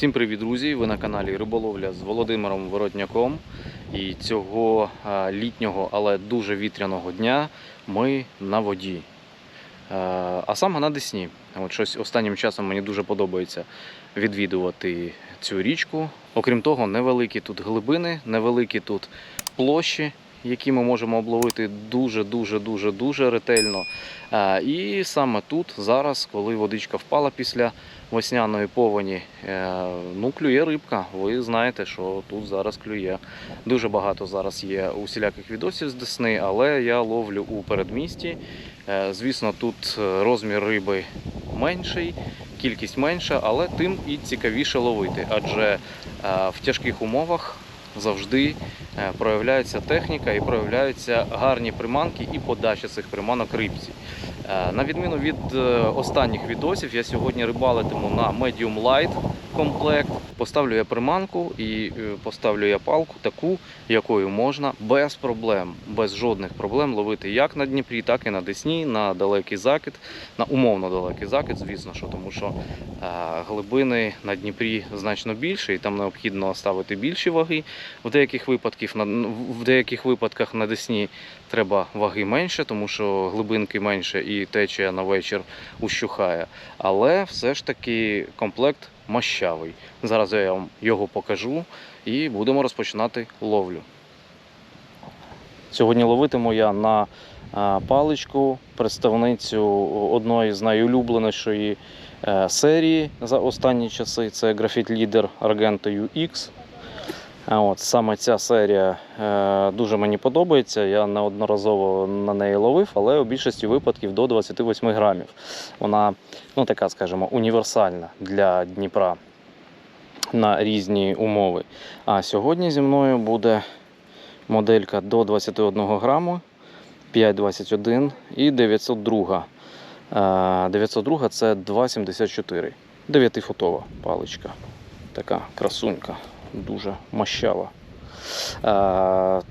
Всім привіт, друзі! Ви на каналі Риболовля з Володимиром Воротняком. І цього літнього, але дуже вітряного дня ми на воді. А саме на Десні. От щось останнім часом мені дуже подобається відвідувати цю річку. Окрім того, невеликі тут глибини, невеликі тут площі, які ми можемо обловити дуже, дуже, дуже, ретельно. І саме тут зараз, коли водичка впала після весняної повені, е, ну клює рибка. Ви знаєте, що тут зараз клює. Дуже багато зараз є усіляких відосів з Десни, але я ловлю у передмісті. Е, Звісно, тут е, розмір риби менший, кількість менша, але тим і цікавіше ловити, адже в тяжких умовах завжди проявляється техніка і проявляються гарні приманки і подача цих приманок рибці. Е, На відміну від е, останніх відосів, я сьогодні рибалитиму на Medium Light комплект. Поставлю я приманку і е, поставлю я палку таку, якою можна без проблем, без жодних проблем ловити як на Дніпрі, так і на Десні, на далекий закид, на умовно далекий закид, звісно, що тому що глибини на Дніпрі значно більше, і там необхідно ставити більші ваги. В деяких випадках в деяких випадках на Десні треба ваги менше, тому що глибинки менше і течія на вечір ущухає. Але все ж таки комплект мощавий. Зараз я вам його покажу і будемо розпочинати ловлю. Сьогодні ловитиму я на паличку, представницю одної з найулюбленішої е, серії за останні часи. Це Graphite Leader Argento UX. А От, саме ця серія е, дуже мені подобається. Я неодноразово на неї ловив, але у більшості випадків до 28 грамів. Вона, ну така, скажімо, універсальна для Дніпра на різні умови. А сьогодні зі мною буде моделька до 21 граму, 5,21 і 902. Е, 902 це 2,74. 9-футова паличка. Така красунька дуже мощава.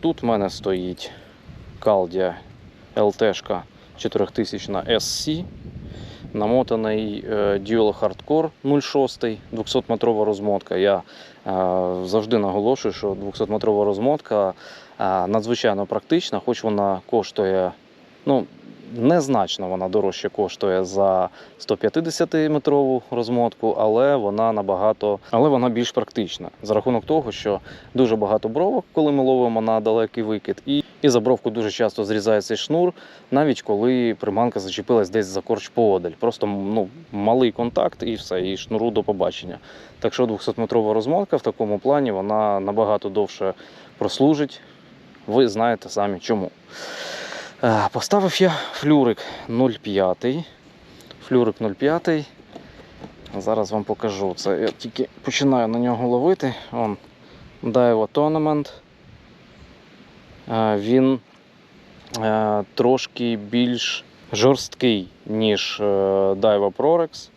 Тут в мене стоїть Caldia LT 4000 SC, намотаний е, Dual Hardcore 06, 200-метрова розмотка. Я е, завжди наголошую, що 200-метрова розмотка е, надзвичайно практична, хоч вона коштує. Ну, Незначно вона дорожче коштує за 150-метрову розмотку, але вона набагато, але вона більш практична за рахунок того, що дуже багато бровок, коли ми ловимо на далекий викид, і, і за бровку дуже часто зрізає цей шнур, навіть коли приманка зачепилась десь за корч поодаль. Просто ну, малий контакт і все, і шнуру до побачення. Так що 200-метрова розмотка в такому плані вона набагато довше прослужить. Ви знаєте самі чому. Е, Поставив я флюрик 0,5. Флюрик 0,5. Зараз вам покажу. Це я тільки починаю на нього ловити. Он Daiwa Tournament. Е, Він е, трошки більш жорсткий, ніж Daiwa Prorex.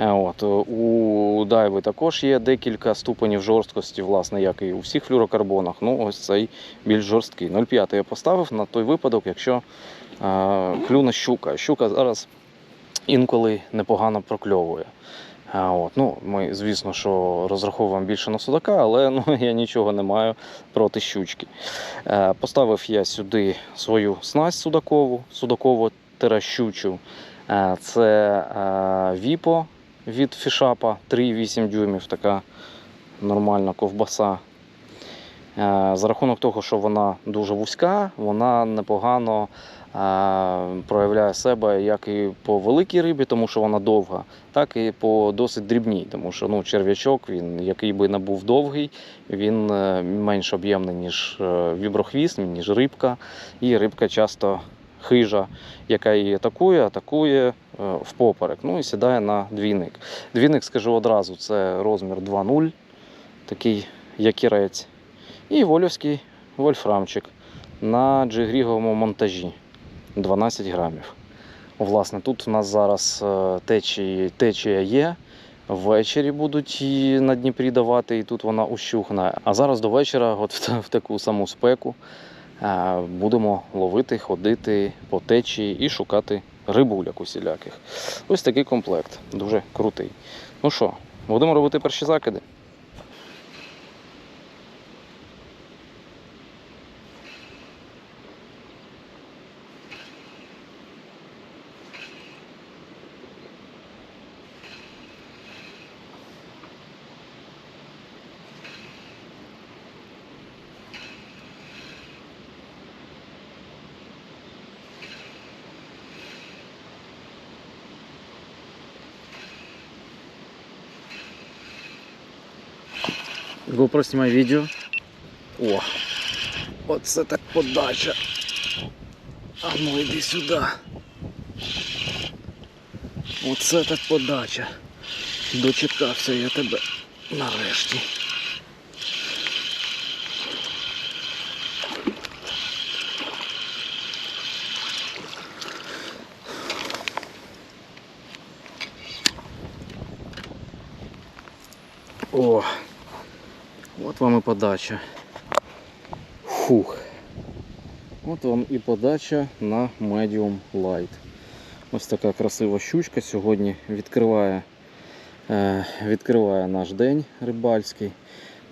Е, От, у Дайви також є декілька ступенів жорсткості, власне, як і у всіх флюрокарбонах. Ну, ось цей більш жорсткий. 0,5 я поставив на той випадок, якщо е, клюне щука. Щука зараз інколи непогано прокльовує. Е, От, ну, ми, звісно, що розраховуємо більше на судака, але ну, я нічого не маю проти щучки. Е, поставив я сюди свою снасть судакову, судакову щучу. Е, Це е, Віпо від фішапа 3,8 дюймів, така нормальна ковбаса. Е, За рахунок того, що вона дуже вузька, вона непогано е, проявляє себе як і по великій рибі, тому що вона довга, так і по досить дрібній, тому що ну, черв'ячок, він, який би не був довгий, він е, менш об'ємний, ніж віброхвіст, ніж рибка. І рибка часто хижа, яка її атакує, атакує е, впоперек. Ну і сідає на двійник. Двійник, скажу одразу, це розмір 2.0, такий якірець. І вольовський вольфрамчик на джигріговому монтажі 12 грамів. Власне, тут у нас зараз е, течії, течія є. Ввечері будуть її на Дніпрі давати, і тут вона ущухне. А зараз до вечора, от в, таку саму спеку, будемо ловити, ходити по течії і шукати рибуляк усіляких. Ось такий комплект, дуже крутий. Ну що, Будемо робити перші закиди. GoPro знімай відео. О! Оце так подача. А ну йди сюди. Оце так подача. Дочекався я тебе нарешті. О! От вам і подача. Фух. От вам і подача на Medium Light. Ось така красива щучка сьогодні відкриває, е, відкриває наш день рибальський.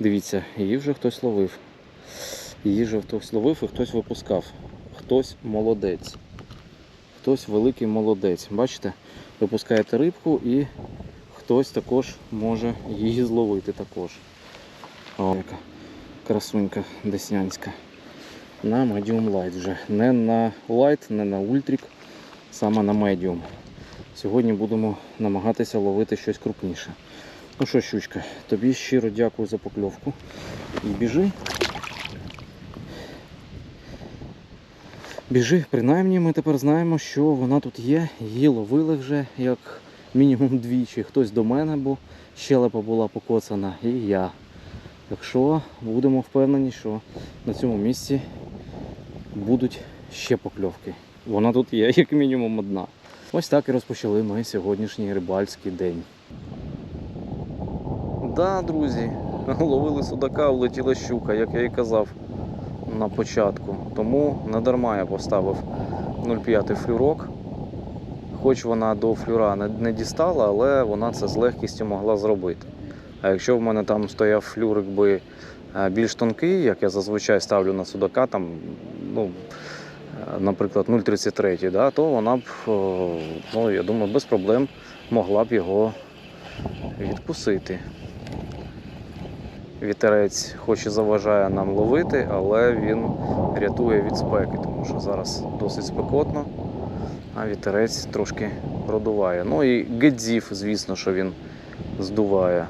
Дивіться, її вже хтось ловив. Її вже хтось ловив і хтось випускав. Хтось молодець. Хтось великий молодець. Бачите? Випускаєте рибку і хтось також може її зловити також. О, яка красунька деснянська. На Medium Light вже. Не на Light, не на Ультрик, саме на Medium. Сьогодні будемо намагатися ловити щось крупніше. Ну що, щучка, тобі щиро дякую за покльовку. І біжи. Біжи, принаймні ми тепер знаємо, що вона тут є. Її ловили вже як мінімум двічі. Хтось до мене, бо щелепа була покоцана, і я. Так що будемо впевнені, що на цьому місці будуть ще покльовки. Вона тут є як мінімум одна. Ось так і розпочали ми сьогоднішній рибальський день. Да, друзі, ловили судака, влетіла щука, як я і казав на початку. Тому не дарма я поставив 0,5 флюрок. Хоч вона до флюра не дістала, але вона це з легкістю могла зробити. А якщо в мене там стояв флюрик би е, більш тонкий, як я зазвичай ставлю на судака, там, ну, е, наприклад, 0,33, да, то вона б, ну, я думаю, без проблем могла б його відкусити. Вітерець хоч і заважає нам ловити, але він рятує від спеки, тому що зараз досить спекотно, а вітерець трошки продуває. Ну і гедзів, звісно, що він здуває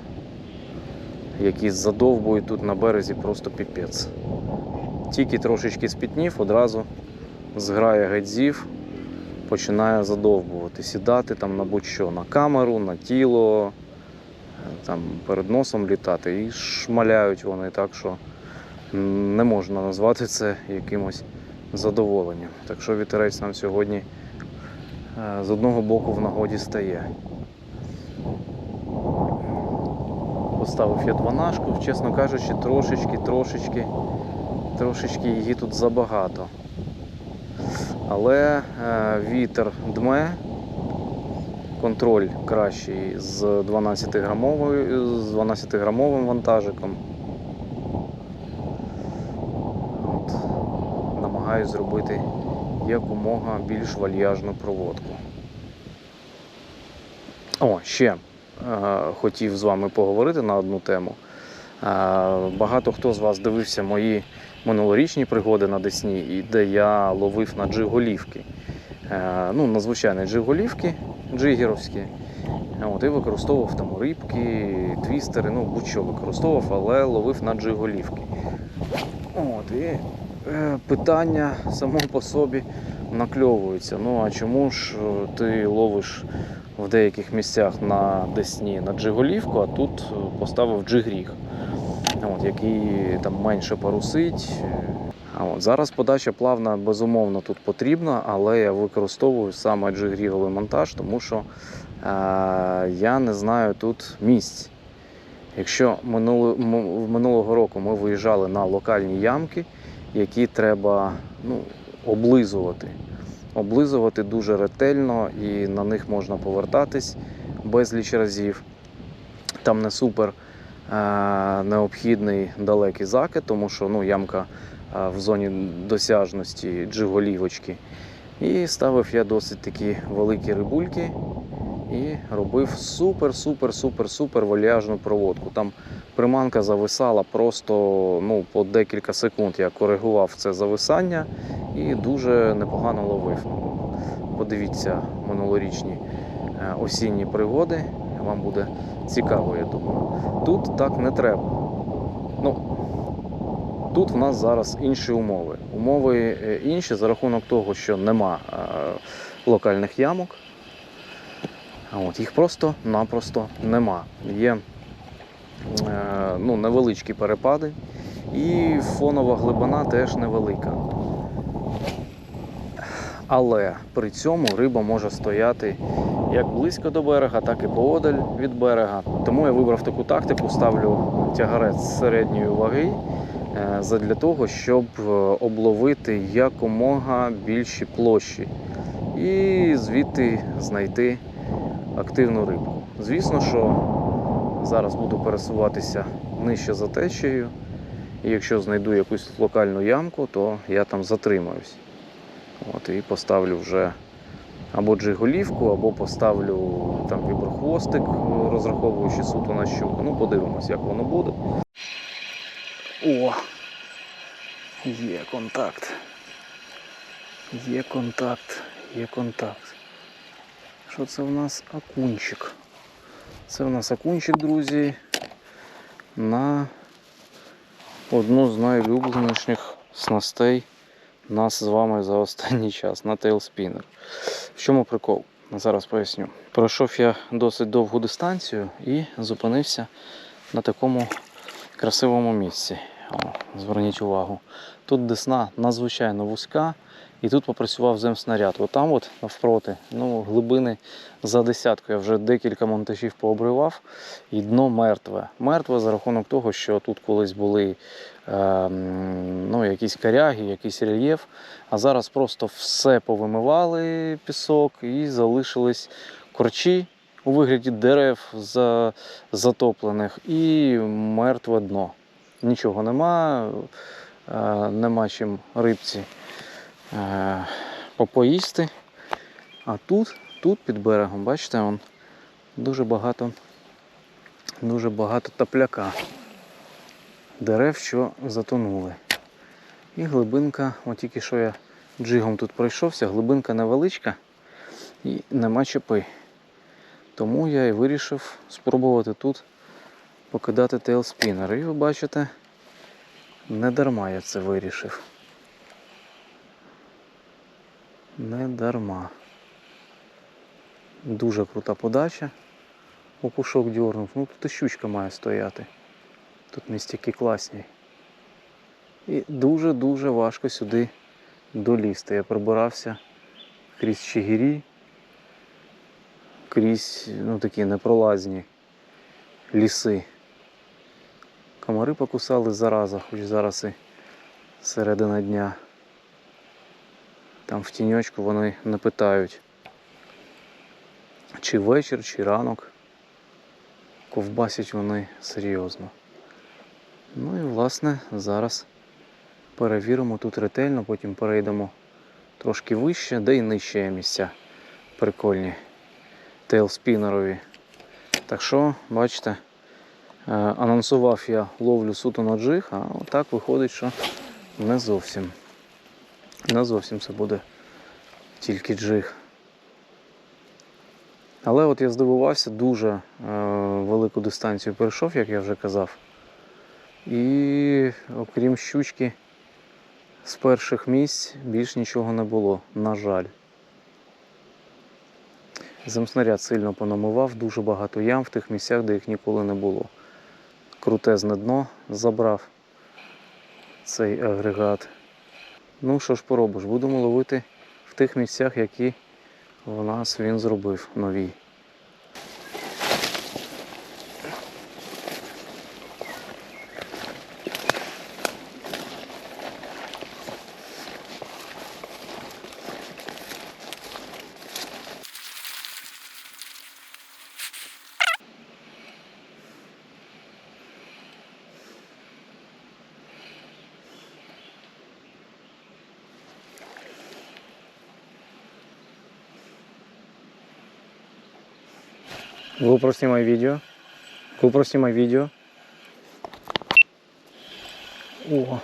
які задовбують тут на березі просто піпець. Тільки трошечки спітнів, одразу зграє гедзів, починає задовбувати, сідати там на будь-що, на камеру, на тіло, там перед носом літати і шмаляють вони так, що не можна назвати це якимось задоволенням. Так що вітерець нам сьогодні е, з одного боку в нагоді стає. Поставив я дванашку, чесно кажучи, трошечки, трошечки, трошечки її тут забагато. Але е, вітер дме, контроль кращий з 12 грамовою, з 12 грамовим вантажиком. От, намагаюсь зробити якомога більш вальяжну проводку. О, ще хотів з вами поговорити на одну тему. Е, Багато хто з вас дивився мої минулорічні пригоди на Десні, де я ловив на джиголівки. Е, Ну, на звичайні джиголівки джигерівські. От, і використовував там рибки, твістери, ну будь-що використовував, але ловив на джиголівки. От, і е, питання само по собі накльовується. Ну а чому ж е, ти ловиш в деяких місцях на Десні на джиголівку, а тут е, поставив джигріг, от, який там менше парусить. А от, зараз подача плавна безумовно тут потрібна, але я використовую саме джигріговий монтаж, тому що е, я не знаю тут місць. Якщо минуло, минулого року ми виїжджали на локальні ямки, які треба ну, облизувати. Облизувати дуже ретельно і на них можна повертатись безліч разів. Там не супер е, необхідний далекий закид, тому що ну, ямка е, в зоні досяжності джиголівочки. І ставив я досить такі великі рибульки і робив супер, супер, супер, супер вальяжну проводку. Там приманка зависала просто ну, по декілька секунд. Я коригував це зависання і дуже непогано ловив. Подивіться минулорічні е, осінні пригоди. Вам буде цікаво, я думаю. Тут так не треба. Ну, тут в нас зараз інші умови. Умови е, інші за рахунок того, що нема е, локальних ямок. От, їх просто-напросто нема. Є е, ну, невеличкі перепади, і фонова глибина теж невелика. Але при цьому риба може стояти як близько до берега, так і поодаль від берега. Тому я вибрав таку тактику, ставлю тягарець середньої ваги е, задля того, щоб е, обловити якомога більші площі і звідти знайти активну рибку. Звісно, що зараз буду пересуватися нижче за течією. І якщо знайду якусь локальну ямку, то я там затримаюсь. От, і поставлю вже або джиголівку, або поставлю там віброхвостик, розраховуючи суто на щуку. Ну, подивимось, як воно буде. О! Є контакт. Є контакт, є контакт. Що це в нас акунчик? Це в нас акунчик, друзі, на одну з найулюбленіших снастей нас з вами за останній час на тейлспінер. В чому прикол? Зараз поясню. Пройшов я досить довгу дистанцію і зупинився на такому красивому місці. О, зверніть увагу. Тут десна надзвичайно вузька, і тут попрацював земснаряд. Отам, от навпроти, ну, глибини за десятку. Я вже декілька монтажів пообривав, і дно мертве. Мертве за рахунок того, що тут колись були е, ну, якісь коряги, якийсь рельєф. А зараз просто все повимивали пісок і залишились корчі у вигляді дерев за, затоплених і мертве дно. Нічого нема, е, нема чим рибці е, попоїсти. А тут, тут під берегом, бачите, он, дуже багато, дуже багато топляка. Дерев, що затонули. І глибинка, от тільки що я джигом тут пройшовся, глибинка невеличка і нема чіпи. Тому я і вирішив спробувати тут покидати тейлспінер. І ви бачите, не дарма я це вирішив. Не дарма. Дуже крута подача. Окушок дьорнув. Ну тут і щучка має стояти. Тут містяки класні. І дуже-дуже важко сюди долізти. Я пробирався крізь чигирі, крізь ну, такі непролазні ліси. Комари покусали зараза, хоч зараз і середина дня. Там в тіньочку вони не питають, чи вечір, чи ранок. Ковбасять вони серйозно. Ну і власне зараз перевіримо тут ретельно, потім перейдемо трошки вище, де й нижче є місця прикольні тейлспінерові. Так що, бачите, е, анонсував я ловлю суто на джиг, а отак виходить, що не зовсім. Не зовсім це буде тільки джиг. Але от я здивувався, дуже е, велику дистанцію перейшов, як я вже казав. І окрім щучки, з перших місць більш нічого не було, на жаль. Земснаряд сильно понамивав, дуже багато ям в тих місцях, де їх ніколи не було. Крутезне дно забрав цей агрегат. Ну що ж поробиш, будемо ловити в тих місцях, які в нас він зробив нові. GoPro снимай видео. GoPro снимай видео. О.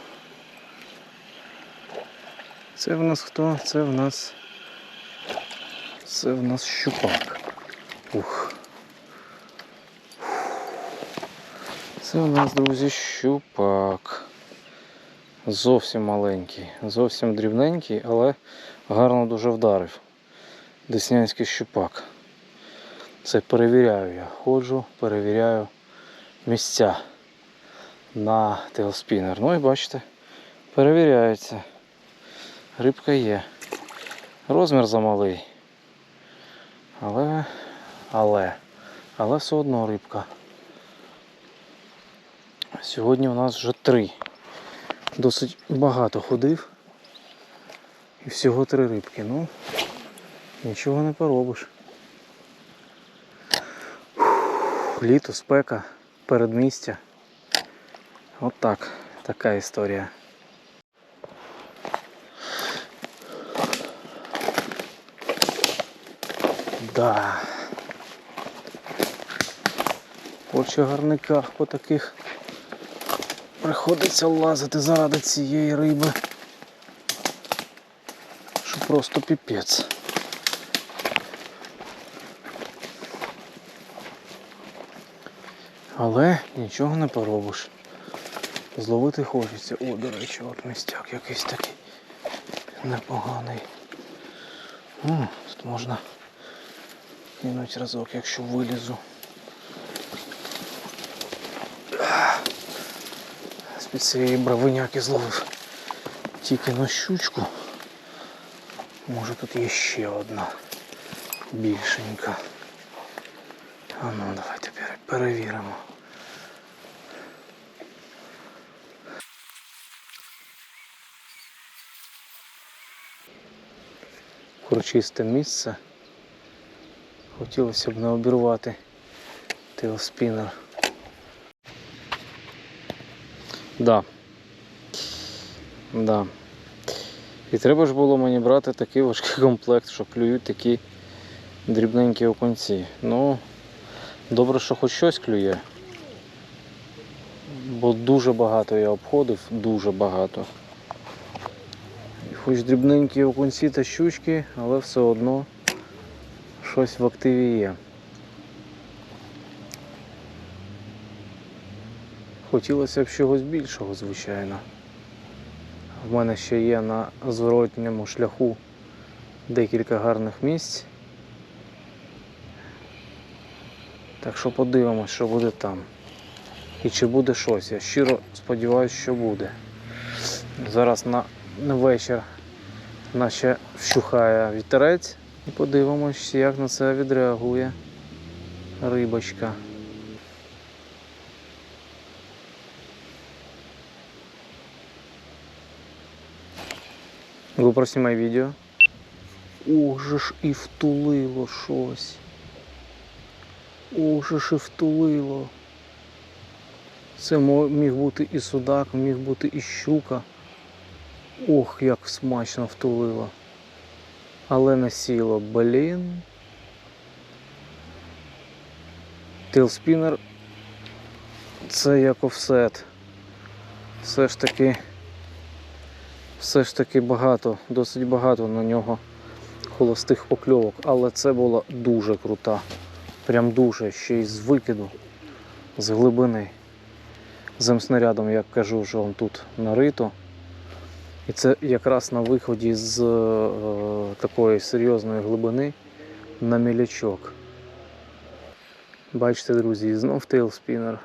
Це в нас хто? Це в нас. Це в нас щупак. Ух. Це в нас, друзі, щупак. Зовсім маленький, зовсім дрібненький, але гарно дуже вдарив. Деснянський щупак. Це перевіряю я. Ходжу, перевіряю місця на тейлспінер. Ну і бачите, перевіряється. Рибка є. Розмір замалий. Але, але, але все одно рибка. Сьогодні у нас вже три. Досить багато ходив. І всього три рибки. Ну, нічого не поробиш. Літо, спека, передмістя. От так. Така історія. Да. По чагарниках по таких приходиться лазити заради цієї риби. Що просто піпець. Але нічого не поробиш. Зловити хочеться. О, до речі, от містяк якийсь такий непоганий. М, Тут можна кинуть разок, якщо вилізу. З-під цієї бравиняки зловив тільки на щучку. Може тут є ще одна більшенька. А ну давайте перевіримо. Курчисте місце. Хотілося б не обірвати тейлспінер. Да. Да. І треба ж було мені брати такий важкий комплект, що клюють такі дрібненькі окунці. Ну, добре, що хоч щось клює. Бо дуже багато я обходив, дуже багато. Хоч дрібненькі окунці та щучки, але все одно щось в активі є. Хотілося б чогось більшого, звичайно. В мене ще є на зворотньому шляху декілька гарних місць. Так що подивимось, що буде там. І чи буде щось. Я щиро сподіваюся, що буде. Зараз на вечір наче вщухає вітерець. І подивимось, як на це відреагує рибочка. GoPro знімай відео. Ох же ж і втулило щось. Ох же ж і втулило. Це міг бути і судак, міг бути і щука. Ох, як смачно втулило. Але не сіло, блін. Тейлспінер це як офсет. Все ж таки все ж таки багато, досить багато на нього холостих покльовок, але це була дуже крута. Прям дуже, ще й з викиду, з глибини. Земснарядом, як кажу, що он тут нарито. І це якраз на виході з е, такої серйозної глибини на мілячок. Бачите, друзі, знов тейлспінер.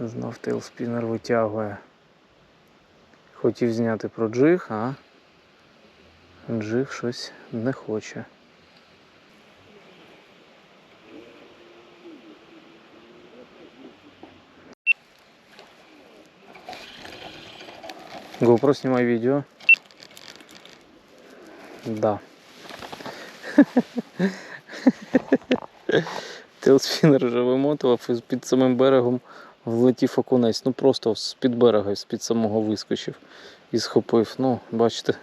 Знов тейлспінер витягує. Хотів зняти про джиг, а джиг щось не хоче. GoPro снимай видео. Да. Тейлспінер вже вимотував і під самим берегом влетів окунець. Ну просто з-під берега, з-під самого вискочив і схопив. Ну, бачите.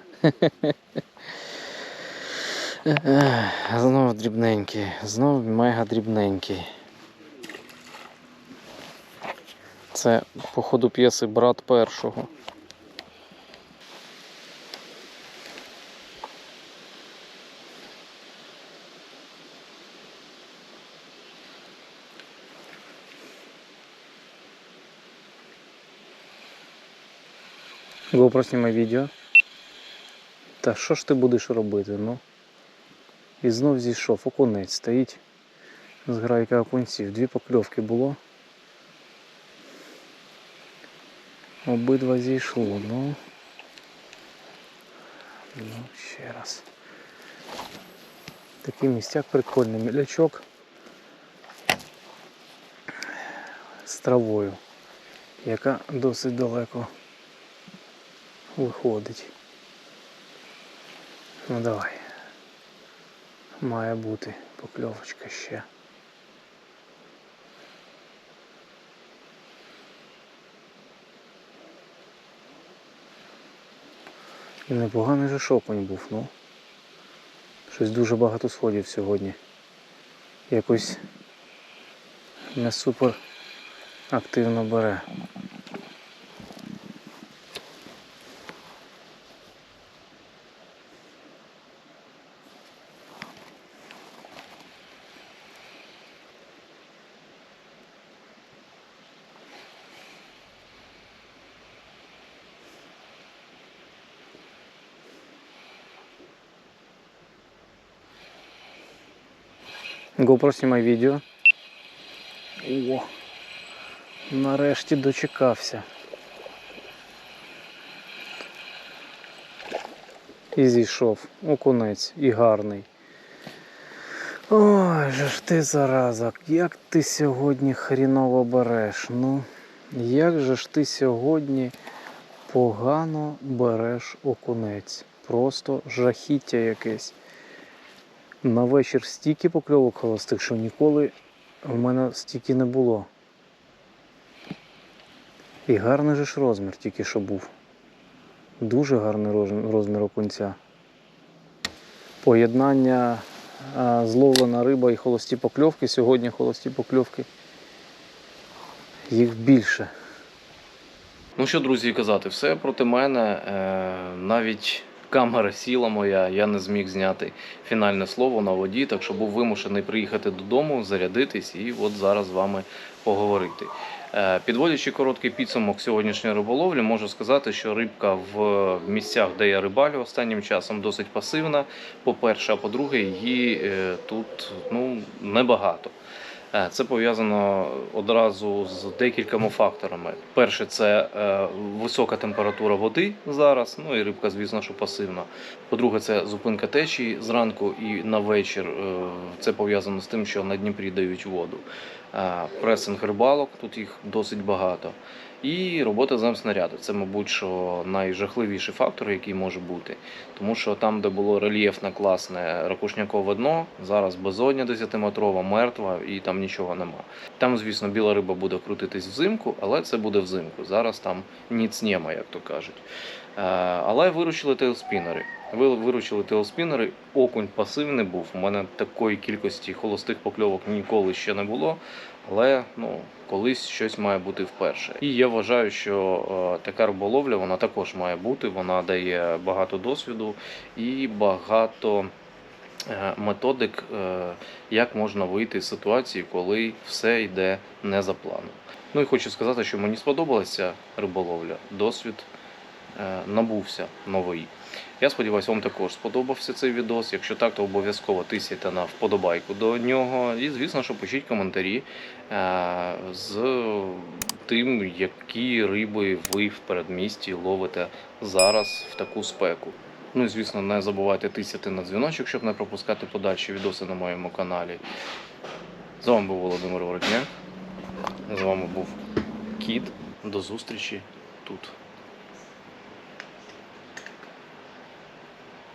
Ех, Знов дрібненький, знов мега дрібненький. Це, по ходу п'єси брат першого. GoPro знімай відео. Та що ж ти будеш робити, ну? І знов зійшов, окунець стоїть з грайка окунців. Дві покльовки було. Обидва зійшло, ну. Ну, ще раз. Такий містяк прикольний мілячок з травою, яка досить далеко виходить. Ну давай. Має бути покльовочка ще. І непоганий же шопень був, ну. Щось дуже багато сходів сьогодні. Якось не супер активно бере. GoPro знімай відео. О, нарешті дочекався. І зійшов. Окунець і гарний. Ой, же ж ти зараза, як ти сьогодні хріново береш. Ну, як же ж ти сьогодні погано береш окунець. Просто жахіття якесь. На вечір стільки покльовок холостих, що ніколи в мене стільки не було. І гарний же ж розмір тільки що був. Дуже гарний розмір окунця. Поєднання зловлена риба і холості покльовки. Сьогодні холості покльовки. Їх більше. Ну що, друзі, казати, все проти мене. Е, навіть камера сіла моя, я не зміг зняти фінальне слово на воді, так що був вимушений приїхати додому, зарядитись і от зараз з вами поговорити. Е, Підводячи короткий підсумок сьогоднішньої риболовлі, можу сказати, що рибка в місцях, де я рибалю останнім часом, досить пасивна. По-перше, а по-друге, її е, тут ну, небагато. Е, Це пов'язано одразу з декількома факторами. Перше, це е, висока температура води зараз, ну і рибка, звісно, що пасивна. По-друге, це зупинка течії зранку і на вечір. Е, Це пов'язано з тим, що на Дніпрі дають воду. Пресинг рибалок, тут їх досить багато. І робота земснаряду. Це, мабуть, що найжахливіший фактор, який може бути. Тому що там, де було рельєфне класне ракушнякове дно, зараз безодня 10-метрова, мертва і там нічого нема. Там, звісно, біла риба буде крутитись взимку, але це буде взимку. Зараз там ніц нема, як то кажуть. Е, Але виручили тейлспінери. Ви виручили тейлспінери, окунь пасивний був. У мене такої кількості холостих покльовок ніколи ще не було. Але ну, колись щось має бути вперше. І я вважаю, що е, така риболовля вона також має бути. Вона дає багато досвіду і багато е, методик, е, як можна вийти з ситуації, коли все йде не за планом. Ну і хочу сказати, що мені сподобалася риболовля. Досвід набувся новий. Я сподіваюся, вам також сподобався цей відос. Якщо так, то обов'язково тисяйте на вподобайку до нього. І, звісно, що пишіть коментарі е, з тим, які риби ви в передмісті ловите зараз в таку спеку. Ну і звісно, не забувайте тисяти на дзвіночок, щоб не пропускати подальші відоси на моєму каналі. З вами був Володимир Воротняк. З вами був Кіт. До зустрічі тут.